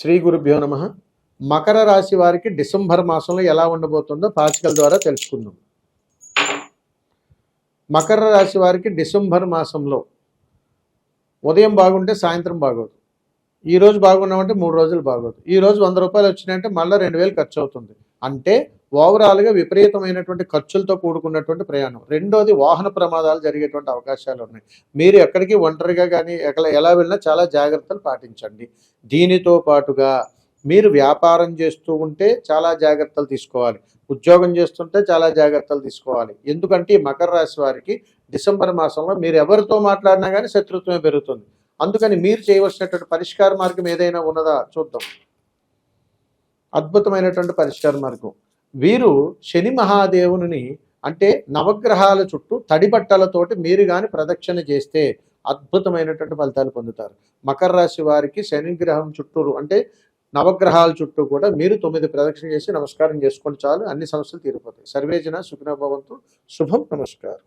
శ్రీ గురుభ్యో నమ. మకర రాశి వారికి డిసెంబర్ మాసంలో ఎలా ఉండబోతుందో పాచికల ద్వారా తెలుసుకుందాం. మకర రాశి వారికి డిసెంబర్ మాసంలో ఉదయం బాగుంటే సాయంత్రం బాగోదు. ఈ రోజు బాగున్నామంటే మూడు రోజులు బాగోదు. ఈ రోజు వంద రూపాయలు వచ్చినాయంటే మళ్ళీ రెండు వేలు ఖర్చు అవుతుంది. అంటే ఓవరాల్గా విపరీతమైనటువంటి ఖర్చులతో కూడుకున్నటువంటి ప్రయాణం. రెండోది వాహన ప్రమాదాలు జరిగేటువంటి అవకాశాలు ఉన్నాయి. మీరు ఎక్కడికి ఒంటరిగా కానీ ఎక్కడ ఎలా వెళ్ళినా చాలా జాగ్రత్తలు పాటించండి. దీనితో పాటుగా మీరు వ్యాపారం చేస్తూ ఉంటే చాలా జాగ్రత్తలు తీసుకోవాలి. ఉద్యోగం చేస్తుంటే చాలా జాగ్రత్తలు తీసుకోవాలి. ఎందుకంటే ఈ మకర రాశి వారికి డిసెంబర్ మాసంలో మీరు ఎవరితో మాట్లాడినా కానీ శత్రుత్వమే పెరుగుతుంది. అందుకని మీరు చేయవలసినటువంటి పరిష్కార మార్గం ఏదైనా ఉన్నదా చూద్దాం. అద్భుతమైనటువంటి పరిష్కార మార్గం. వీరు శని మహాదేవుని అంటే నవగ్రహాల చుట్టూ తడి బట్టలతోటి మీరు కానీ ప్రదక్షిణ చేస్తే అద్భుతమైనటువంటి ఫలితాలు పొందుతారు. మకర రాశి వారికి శని గ్రహం చుట్టూరు అంటే నవగ్రహాల చుట్టూ కూడా మీరు తొమ్మిది ప్రదక్షిణ చేసి నమస్కారం చేసుకోండి చాలు అన్ని సమస్యలు తీరిపోతాయి. సర్వేజన సుఖనభవంతు శుభం నమస్కారం.